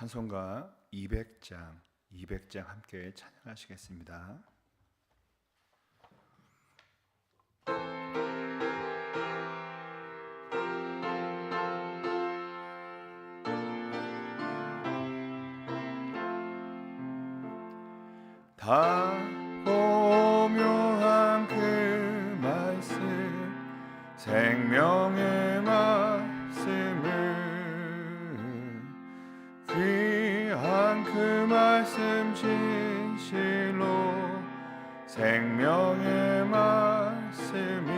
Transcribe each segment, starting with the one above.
찬송가 200장, 200장 함께 찬양하시겠습니다. 다 생명의 말씀이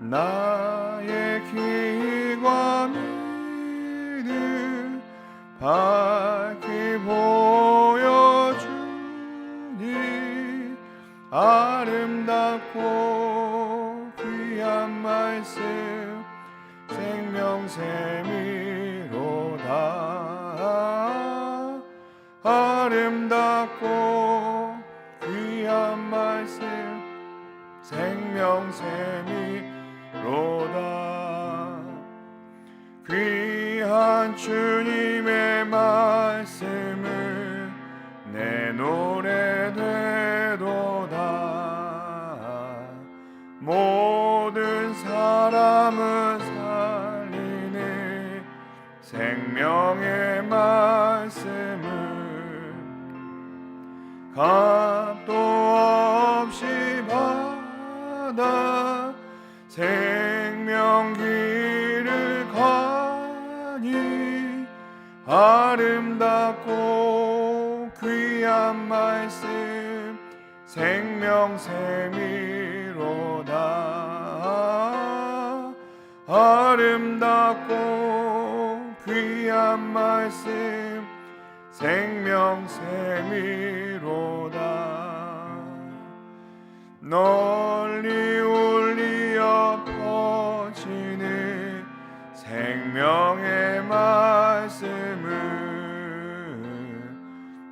나의 귀와 믿음 밝히 보여주니 아름답고 귀한 말씀 생명샘이로다. 아름답고 생명샘이로다. 귀한 주님의 말씀을 내 노래 되도다. 모든 사람을 살리는 생명의 말씀을 값 아름답고 귀한 말씀 생명샘이로다. 아름답고 귀한 말씀 생명샘이로다. 널리 울리어 퍼지는 생명의 말씀을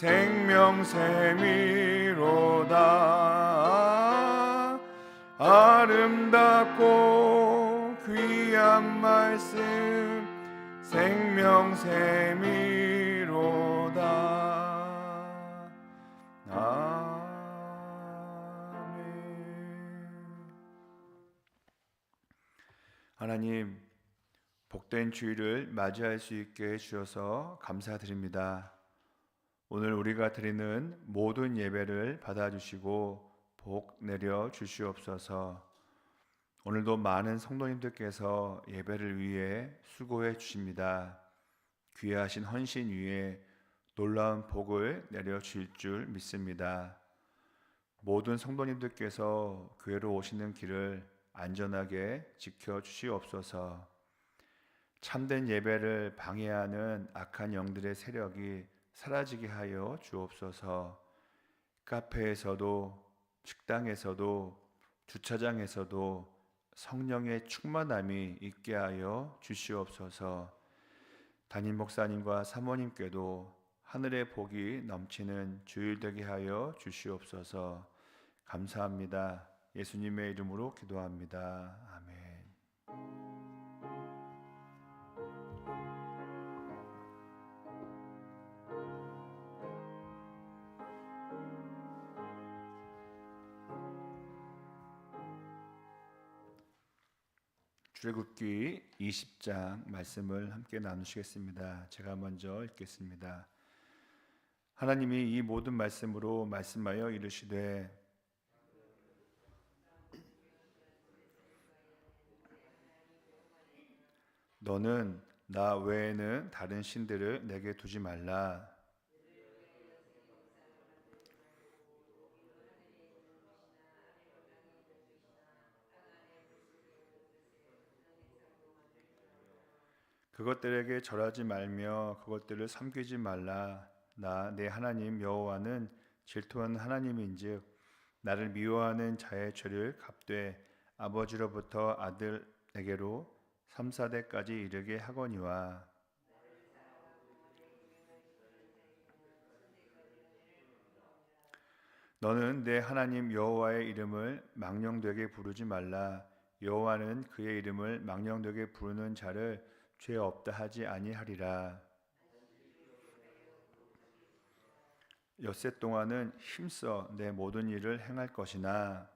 생명샘이로다. 아름답고 귀한 말씀 생명샘이로다. 하나님 복된 주일을 맞이할 수 있게 해주셔서 감사드립니다. 오늘 우리가 드리는 모든 예배를 받아주시고 복 내려 주시옵소서. 오늘도 많은 성도님들께서 예배를 위해 수고해 주십니다. 귀하신 헌신 위에 놀라운 복을 내려 주실 줄 믿습니다. 모든 성도님들께서 교회로 오시는 길을 안전하게 지켜 주시옵소서. 참된 예배를 방해하는 악한 영들의 세력이 사라지게 하여 주옵소서. 카페에서도 식당에서도 주차장에서도 성령의 충만함이 있게 하여 주시옵소서. 담임 목사님과 사모님께도 하늘의 복이 넘치는 주일 되게 하여 주시옵소서. 감사합니다. 예수님의 이름으로 기도합니다. 출애굽기 20장 말씀을 함께 나누시겠습니다. 제가 먼저 읽겠습니다. 하나님이 이 모든 말씀으로 말씀하여 이르시되 너는 나 외에는 다른 신들을 내게 두지 말라. 그것들에게 절하지 말며 그것들을 섬기지 말라. 나 내 하나님 여호와는 질투하는 하나님인즉 나를 미워하는 자의 죄를 갚되 아버지로부터 아들에게로 3, 4대까지 이르게 하거니와 너는 내 하나님 여호와의 이름을 망령되게 부르지 말라 여호와는 그의 이름을 망령되게 부르는 자를 죄 없다 하지 아니하리라. 엿새 동안은 힘써 내 모든 일을 행할 것이나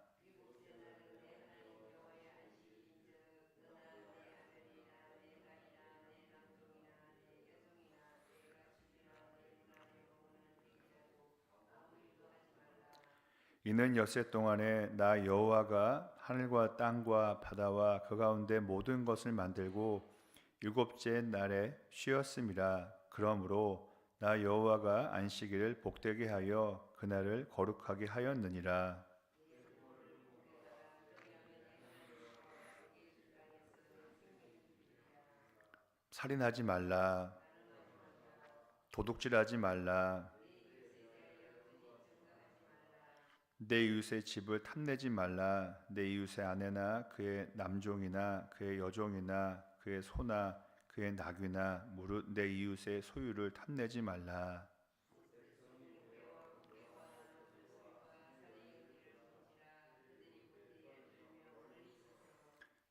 이는 엿새 동안에 나 여호와가 하늘과 땅과 바다와 그 가운데 모든 것을 만들고 일곱째 날에 쉬었음이라 그러므로 나 여호와가 안식일을 복되게 하여 그날을 거룩하게 하였느니라. 살인하지 말라. 도둑질하지 말라. 내 이웃의 집을 탐내지 말라. 내 이웃의 아내나 그의 남종이나 그의 여종이나 그의 소나 그의 낙이나 무릇 내 이웃의 소유를 탐내지 말라.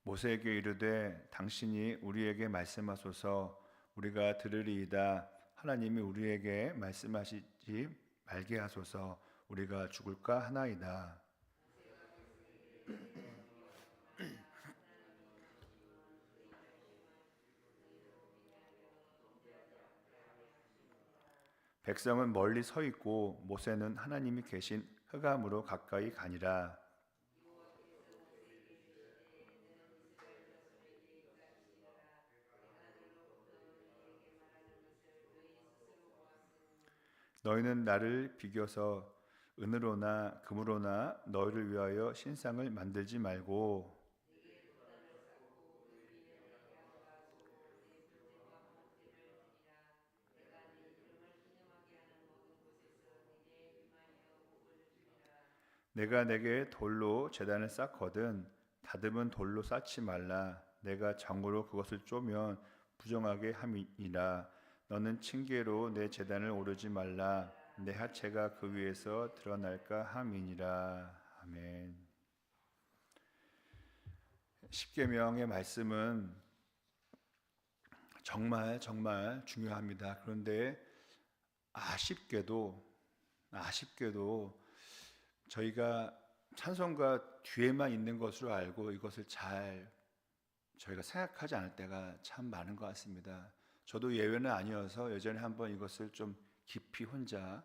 모세에게 이르되 당신이 우리에게 말씀하소서. 우리가 들으리이다. 하나님이 우리에게 말씀하시지 말게 하소서. 우리가 죽을까 하나이다 백성은 멀리 서 있고 모세는 하나님이 계신 흑암으로 가까이 가니라. 너희는 나를 비교서 은으로나 금으로나 너희를 위하여 신상을 만들지 말고 내가 내게 돌로 재단을 쌓거든 다듬은 돌로 쌓지 말라 내가 정으로 그것을 쪼면 부정하게 함이니라 너는 층계로 내 재단을 오르지 말라 내 하체가 그 위에서 드러날까 함이니라 아멘. 십계명의 말씀은 정말 정말 중요합니다. 그런데 아쉽게도 아쉽게도 저희가 찬송가 뒤에만 있는 것으로 알고 이것을 잘 저희가 생각하지 않을 때가 참 많은 것 같습니다. 저도 예외는 아니어서 예전에 한번 이것을 좀 깊이 혼자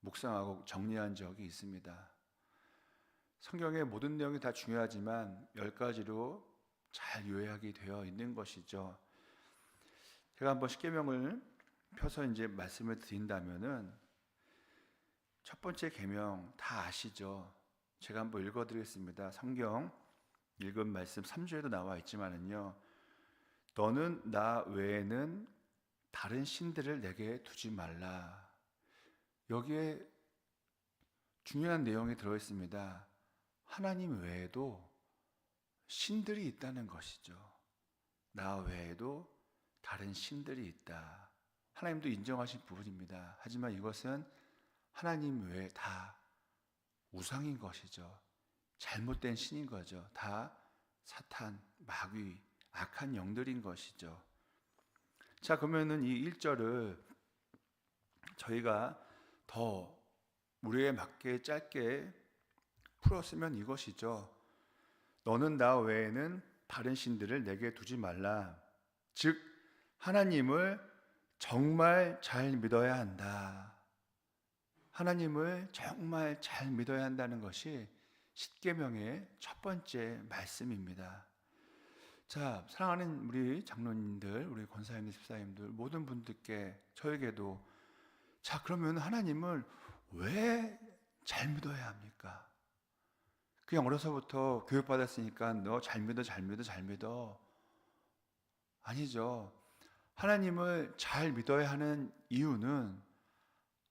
묵상하고 정리한 적이 있습니다. 성경의 모든 내용이 다 중요하지만 열 가지로 잘 요약이 되어 있는 것이죠. 제가 한번 십계명을 펴서 이제 말씀을 드린다면은 첫 번째 계명 다 아시죠? 제가 한번 읽어드리겠습니다. 성경 읽은 말씀 3주에도 나와 있지만은요. 너는 나 외에는 다른 신들을 내게 두지 말라. 여기에 중요한 내용이 들어 있습니다. 하나님 외에도 신들이 있다는 것이죠. 나 외에도 다른 신들이 있다. 하나님도 인정하신 부분입니다. 하지만 이것은 하나님 외에 다 우상인 것이죠. 잘못된 신인 거죠. 다 사탄, 마귀, 악한 영들인 것이죠. 자, 그러면은 이 1절을 저희가 더 우리에 맞게 짧게 풀었으면 이것이죠. 너는 나 외에는 다른 신들을 내게 두지 말라. 즉, 하나님을 정말 잘 믿어야 한다. 하나님을 정말 잘 믿어야 한다는 것이 십계명의 첫 번째 말씀입니다. 자, 사랑하는 우리 장로님들, 우리 권사님들, 집사님들, 모든 분들께 저에게도 자, 그러면 하나님을 왜 잘 믿어야 합니까? 그냥 어려서부터 교육받았으니까 너 잘 믿어, 잘 믿어, 잘 믿어. 아니죠. 하나님을 잘 믿어야 하는 이유는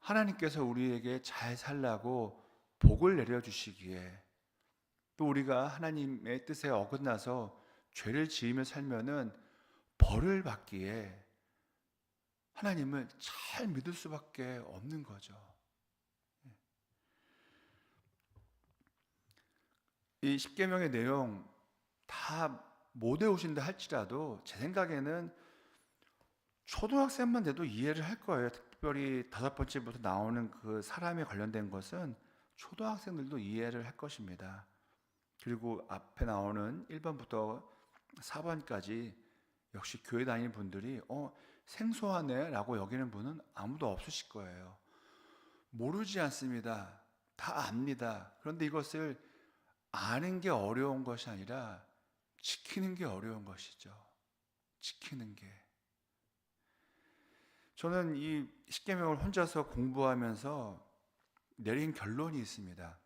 하나님께서 우리에게 잘 살라고 복을 내려 주시기에 또 우리가 하나님의 뜻에 어긋나서 죄를 지으며 살면은 벌을 받기에 하나님을 잘 믿을 수밖에 없는 거죠. 이 십계명의 내용 다 못 외우신다 할지라도 제 생각에는 초등학생만 돼도 이해를 할 거예요. 특별히 다섯 번째부터 나오는 그 사람에 관련된 것은 초등학생들도 이해를 할 것입니다. 그리고 앞에 나오는 1번부터 4번까지 역시 교회 다니는 분들이 어 생소하네라고 여기는 분은 아무도 없으실 거예요. 모르지 않습니다. 다 압니다. 그런데 이것을 아는 게 어려운 것이 아니라 지키는 게 어려운 것이죠. 지키는 게. 저는 이 십계명을 혼자서 공부하면서 내린 결론이 있습니다.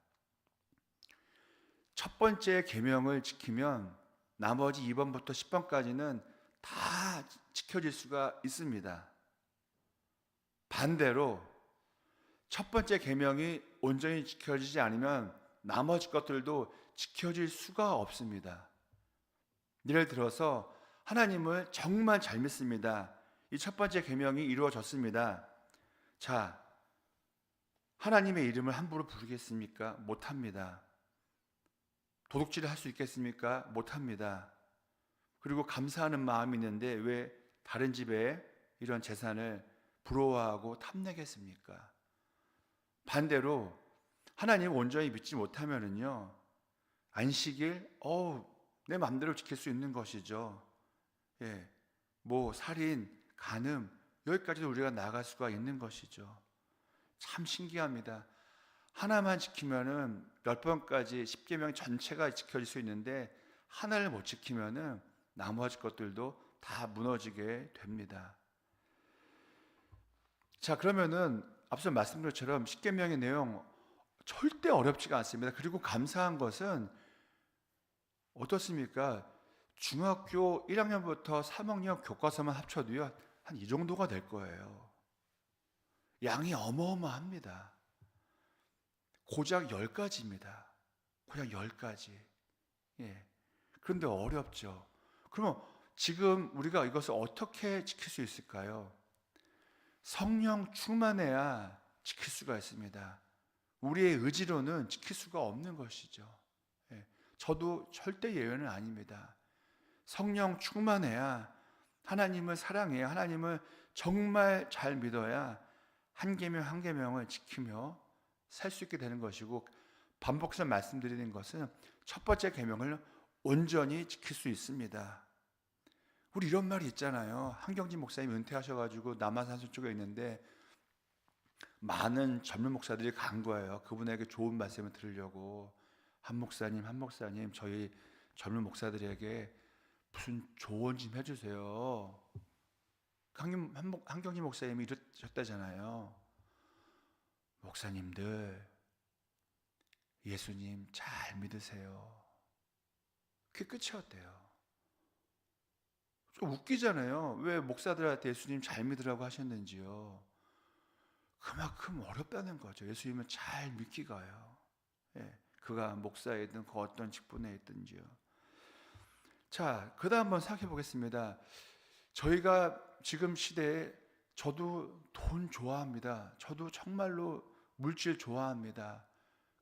첫 번째 계명을 지키면 나머지 2번부터 10번까지는 다 지켜질 수가 있습니다. 반대로 첫 번째 계명이 온전히 지켜지지 않으면 나머지 것들도 지켜질 수가 없습니다. 예를 들어서 하나님을 정말 잘 믿습니다. 이 첫 번째 계명이 이루어졌습니다. 자, 하나님의 이름을 함부로 부르겠습니까? 못 합니다. 도둑질을 할 수 있겠습니까? 못 합니다. 그리고 감사하는 마음이 있는데 왜 다른 집에 이런 재산을 부러워하고 탐내겠습니까? 반대로 하나님 온전히 믿지 못하면은요 안식일 어우 내 마음대로 지킬 수 있는 것이죠. 예, 뭐 살인, 간음 여기까지도 우리가 나갈 수가 있는 것이죠. 참 신기합니다. 하나만 지키면은 몇 번까지 십계명 전체가 지켜질 수 있는데 하나를 못 지키면은 나머지 것들도 다 무너지게 됩니다. 자, 그러면은 앞서 말씀드린 것처럼 십계명의 내용 절대 어렵지가 않습니다. 그리고 감사한 것은 어떻습니까? 중학교 1학년부터 3학년 교과서만 합쳐도요, 한 이 정도가 될 거예요. 양이 어마어마합니다. 고작 10가지입니다. 고작 10가지. 예. 그런데 어렵죠. 그러면 지금 우리가 이것을 어떻게 지킬 수 있을까요? 성령 충만해야 지킬 수가 있습니다. 우리의 의지로는 지킬 수가 없는 것이죠. 예. 저도 절대 예외는 아닙니다. 성령 충만해야 하나님을 사랑해야 하나님을 정말 잘 믿어야 한 계명 한 계명을 지키며 살 수 있게 되는 것이고 반복해서 말씀드리는 것은 첫 번째 계명을 온전히 지킬 수 있습니다. 우리 이런 말이 있잖아요. 한경진 목사님 은퇴하셔가지고 남한산성 쪽에 있는데 많은 젊은 목사들이 간 거예요. 그분에게 좋은 말씀을 들으려고 한 목사님, 한 목사님, 저희 젊은 목사들에게 무슨 조언 좀 해주세요. 한경, 한경진 목사님이 이러셨다잖아요. 목사님들 예수님 잘 믿으세요. 그게 끝이었대요. 좀 웃기잖아요. 왜 목사들한테 예수님 잘 믿으라고 하셨는지요. 그만큼 어렵다는 거죠. 예수님을 잘 믿기가요. 예, 그가 목사이든 그 어떤 직분에 있든지요. 자, 그 다음 한번 생각해 보겠습니다. 저희가 지금 시대에 저도 돈 좋아합니다. 저도 정말로 물질 좋아합니다.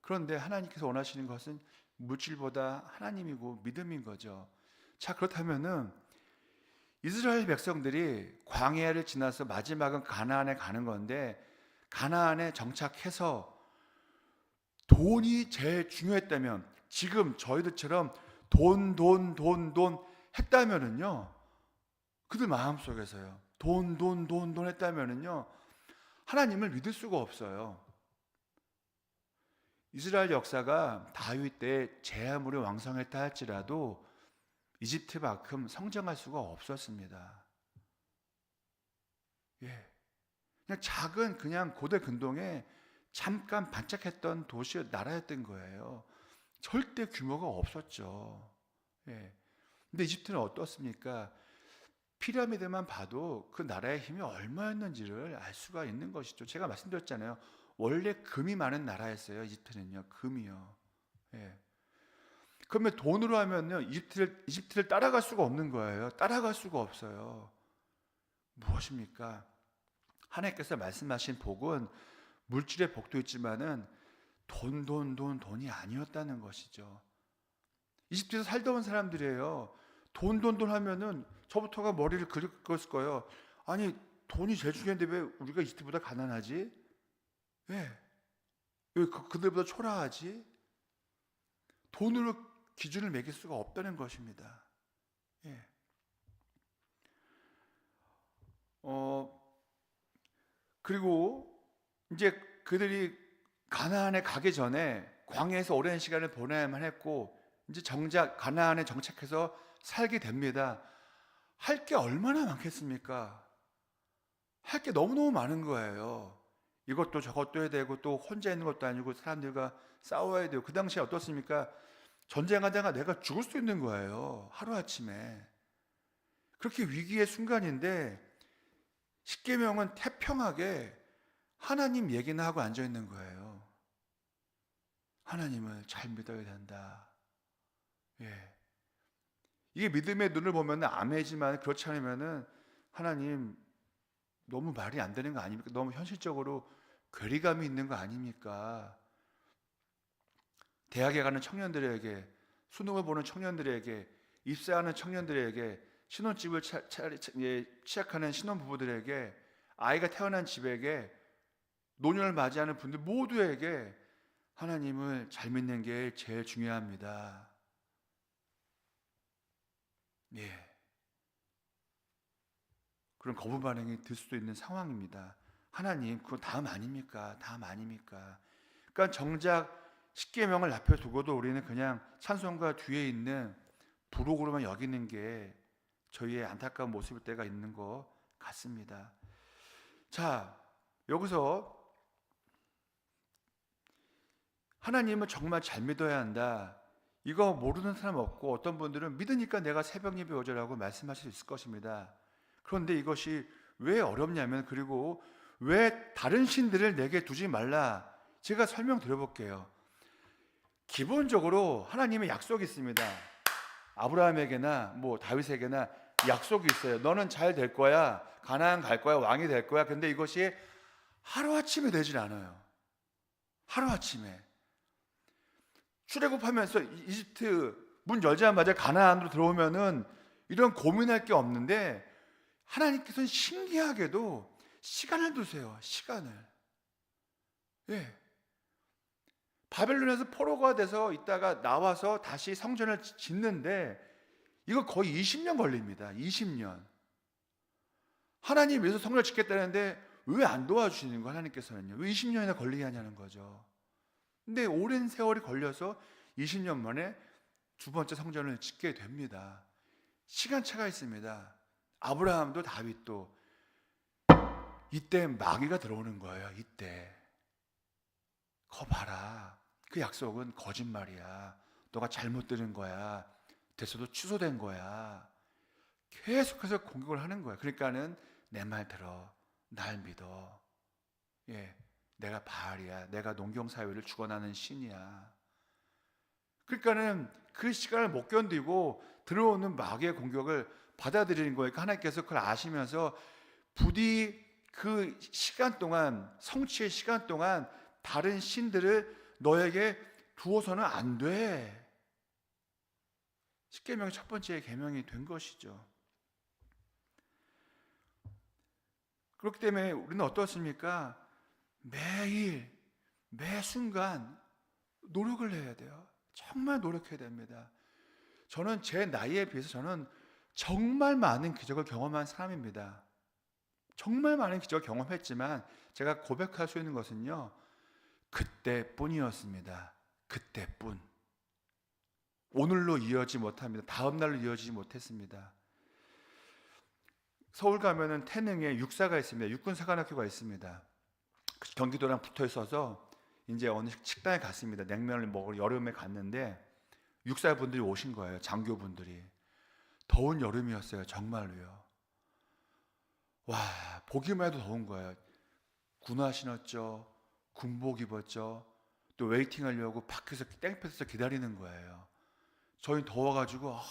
그런데 하나님께서 원하시는 것은 물질보다 하나님이고 믿음인 거죠. 자, 그렇다면은 이스라엘 백성들이 광야를 지나서 마지막은 가나안에 가는 건데 가나안에 정착해서 돈이 제일 중요했다면 지금 저희들처럼 돈, 돈, 돈, 돈 했다면은요. 그들 마음속에서요. 돈, 돈, 돈, 돈 했다면은요. 하나님을 믿을 수가 없어요. 이스라엘 역사가 다윗 때 재아물이 왕성했다 할지라도 이집트만큼 성장할 수가 없었습니다. 예. 그냥 작은 그냥 고대 근동에 잠깐 반짝했던 도시 나라였던 거예요. 절대 규모가 없었죠. 예. 근데 이집트는 어떻습니까? 피라미드만 봐도 그 나라의 힘이 얼마였는지를 알 수가 있는 것이죠. 제가 말씀드렸잖아요. 원래 금이 많은 나라였어요. 이집트는요. 금이요. 예. 그러면 돈으로 하면요. 이집트를 이집트를 따라갈 수가 없는 거예요. 따라갈 수가 없어요. 무엇입니까? 하나님께서 말씀하신 복은 물질의 복도 있지만은 돈, 돈, 돈, 돈이 아니었다는 것이죠. 이집트에서 살다 온 사람들이에요. 돈, 돈, 돈 하면은 저부터가 머리를 긁었을 거예요. 아니, 돈이 제일 중요한데 왜 우리가 이집트보다 가난하지? 왜? 왜 그, 그들보다 초라하지? 돈으로 기준을 매길 수가 없다는 것입니다. 예. 어, 그리고 이제 그들이 가나안에 가기 전에 광야에서 오랜 시간을 보내야만 했고 이제 정작 가나안에 정착해서 살게 됩니다. 할 게 얼마나 많겠습니까? 할 게 너무너무 많은 거예요. 이것도 저것도 해야 되고 또 혼자 있는 것도 아니고 사람들과 싸워야 되고 그 당시에 어떻습니까? 전쟁하다가 내가 죽을 수 있는 거예요. 하루아침에. 그렇게 위기의 순간인데 십계명은 태평하게 하나님 얘기나 하고 앉아 있는 거예요. 하나님을 잘 믿어야 된다. 예. 이게 믿음의 눈을 보면 암해지만 그렇지 않으면은 하나님 너무 말이 안 되는 거 아닙니까? 너무 현실적으로 괴리감이 있는 거 아닙니까? 대학에 가는 청년들에게 수능을 보는 청년들에게 입사하는 청년들에게 신혼집을 예, 시작하는 신혼부부들에게 아이가 태어난 집에게 노년을 맞이하는 분들 모두에게 하나님을 잘 믿는 게 제일 중요합니다. 예. 그런 거부 반응이 들 수도 있는 상황입니다. 하나님, 그거 다음 아닙니까? 다음 아닙니까? 그러니까 정작 십계명을 앞에 두고도 우리는 그냥 찬송가 뒤에 있는 부록으로만 여기는 게 저희의 안타까운 모습일 때가 있는 것 같습니다. 자, 여기서 하나님을 정말 잘 믿어야 한다. 이거 모르는 사람 없고 어떤 분들은 믿으니까 내가 새벽 예배 오자라고 말씀하실 수 있을 것입니다. 그런데 이것이 왜 어렵냐면 그리고 왜 다른 신들을 내게 두지 말라. 제가 설명 드려볼게요. 기본적으로 하나님의 약속이 있습니다. 아브라함에게나 뭐 다윗에게나 약속이 있어요. 너는 잘 될 거야. 가나안 갈 거야. 왕이 될 거야. 근데 이것이 하루아침에 되질 않아요. 하루아침에. 출애굽하면서 이집트 문 열자마자 가나안으로 들어오면은 이런 고민할 게 없는데 하나님께서는 신기하게도 시간을 두세요. 시간을. 예. 바벨론에서 포로가 돼서 있다가 나와서 다시 성전을 짓는데 이거 거의 20년 걸립니다. 20년. 하나님 위해서 성전을 짓겠다는데 왜 안 도와주시는 거 하나님께서는요? 왜 20년이나 걸리게 하냐는 거죠. 근데 오랜 세월이 걸려서 20년 만에 두 번째 성전을 짓게 됩니다. 시간차가 있습니다. 아브라함도 다윗도 이때 마귀가 들어오는 거예요. 이때. 거 봐라. 그 약속은 거짓말이야. 너가 잘못 들은 거야. 됐어도 취소된 거야. 계속해서 공격을 하는 거야. 그러니까는 내 말 들어. 날 믿어. 예. 내가 바알이야. 내가 농경 사회를 죽어나는 신이야. 그러니까는 그 시간을 못 견디고 들어오는 마귀의 공격을 받아들이는. 그러니까 하나님께서 그걸 아시면서 부디 그 시간 동안 성취의 시간 동안 다른 신들을 너에게 두어서는 안 돼. 십계명의 첫 번째 계명이 된 것이죠. 그렇기 때문에 우리는 어떻습니까? 매일 매 순간 노력을 해야 돼요. 정말 노력해야 됩니다. 저는 제 나이에 비해서 저는 정말 많은 기적을 경험한 사람입니다. 정말 많은 기적을 경험했지만 제가 고백할 수 있는 것은요. 그때뿐이었습니다. 그때뿐. 오늘로 이어지 못합니다. 다음 날로 이어지지 못했습니다. 서울 가면은 태능에 육사가 있습니다. 육군 사관학교가 있습니다. 그 경기도랑 붙어 있어서 이제 어느 식당에 갔습니다. 냉면을 먹으러 여름에 갔는데 육사분들이 오신 거예요. 장교분들이. 더운 여름이었어요. 정말로요. 와 보기만 해도 더운 거예요. 군화 신었죠, 군복 입었죠, 또 웨이팅 하려고 밖에서 땡볕에서 기다리는 거예요. 저희 더워가지고 아,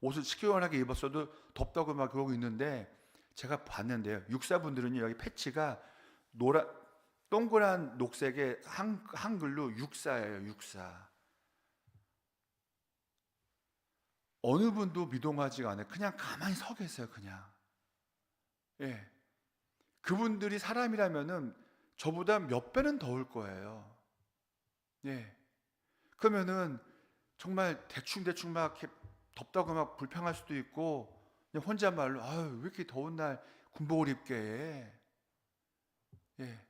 옷을 시원하게 입었어도 덥다고 막 그러고 있는데 제가 봤는데요. 육사분들은요 여기 패치가 노라 동그란 녹색의 한, 한글로 육사예요. 육사. 어느 분도 미동하지가 않아요. 그냥 가만히 서 계세요. 그냥. 예. 그분들이 사람이라면은 저보다 몇 배는 더울 거예요. 예. 그러면은 정말 대충대충 막 덥다고 막 불평할 수도 있고 혼잣말로 아유 왜 이렇게 더운 날 군복을 입게 해. 예.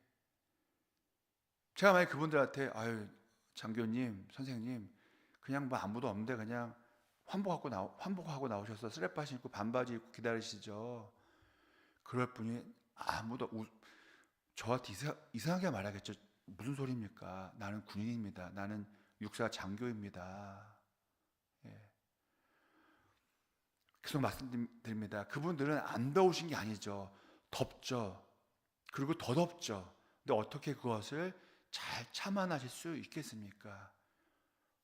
제가 만약 그분들한테 아유 장교님 선생님 그냥 뭐 아무도 없는데 그냥 환복하고 나 환복하고 나오셔서 쓰레빠 신고 반바지 입고 기다리시죠. 그럴 분이 아무도 우, 저한테 이상, 이상 하게 말하겠죠. 무슨 소리입니까? 나는 군인입니다. 나는 육사 장교입니다. 예. 계속 말씀드립니다. 그분들은 안 더우신 게 아니죠. 덥죠. 그리고 더 덥죠. 근데 어떻게 그것을 잘 참아내실 수 있겠습니까?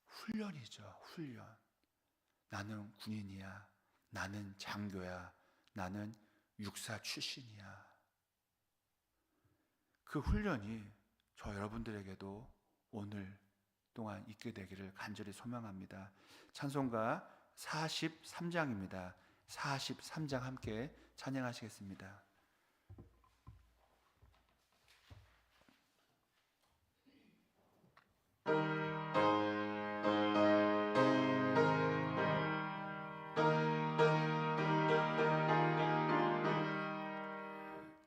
훈련이죠. 훈련. 나는 군인이야. 나는 장교야. 나는 육사 출신이야. 그 훈련이 저 여러분들에게도 오늘 동안 있게 되기를 간절히 소망합니다. 찬송가 43장입니다. 43장 함께 찬양하시겠습니다.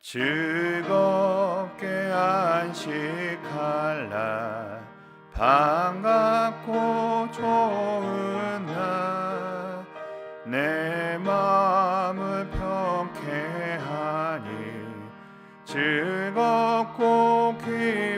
즐겁게 안식할 날 반갑고 좋은 날 내 마음을 평쾌하니 즐겁고 기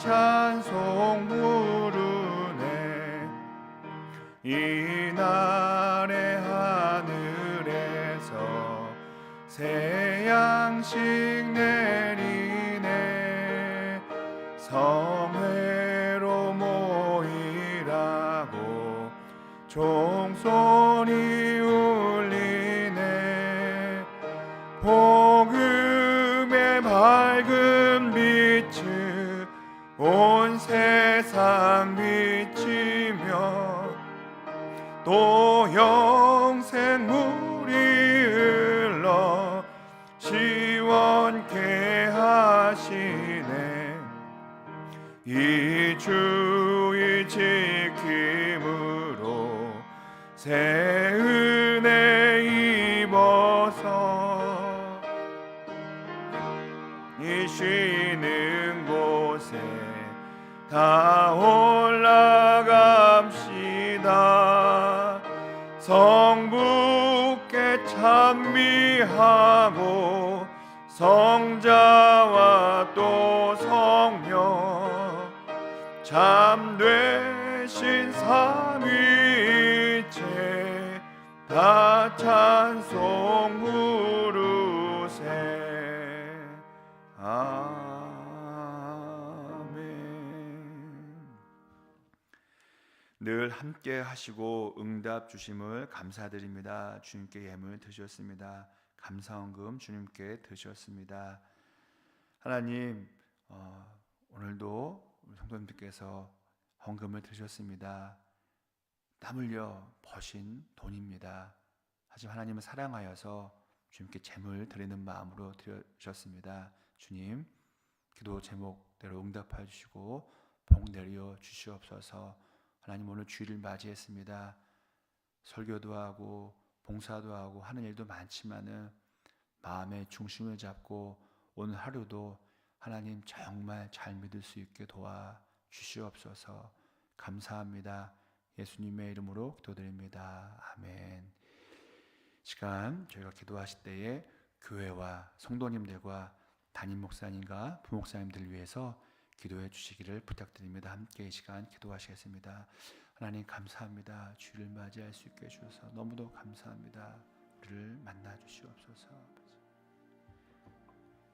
찬송 부르네. 이날의 하늘에서 새 양식 또 영생 물이 흘러 시원케 하시네. 이 주의 지킴으로 새 은혜 입어서 이 쉬는 곳에 다올 찬미하고 성자와 또 성령 참 되신 삼위일체 다 찬송 함께 하시고 응답 주심을 감사드립니다 주님께 예물 드셨습니다 감사원금 주님께 드셨습니다 하나님 어, 오늘도 성도님들께서 헌금을 드셨습니다. 땀 흘려 버신 돈입니다. 하지만 하나님을 사랑하여서 주님께 재물 드리는 마음으로 드렸습니다. 주님, 기도 제목대로 응답하여 주시고 복 내려 주시옵소서. 하나님 오늘 주일을 맞이했습니다. 설교도 하고 봉사도 하고 하는 일도 많지만은 마음의 중심을 잡고 오늘 하루도 하나님 정말 잘 믿을 수 있게 도와 주시옵소서. 감사합니다. 예수님의 이름으로 기도드립니다. 아멘. 시간 저희가 기도하실 때에 교회와 성도님들과 담임 목사님과 부목사님들 위해서 기도해 주시기를 부탁드립니다. 함께 이 시간 기도하시겠습니다. 하나님 감사합니다. 주를 맞이할 수 있게 해주셔서 너무도 감사합니다. 우리를 만나 주시옵소서.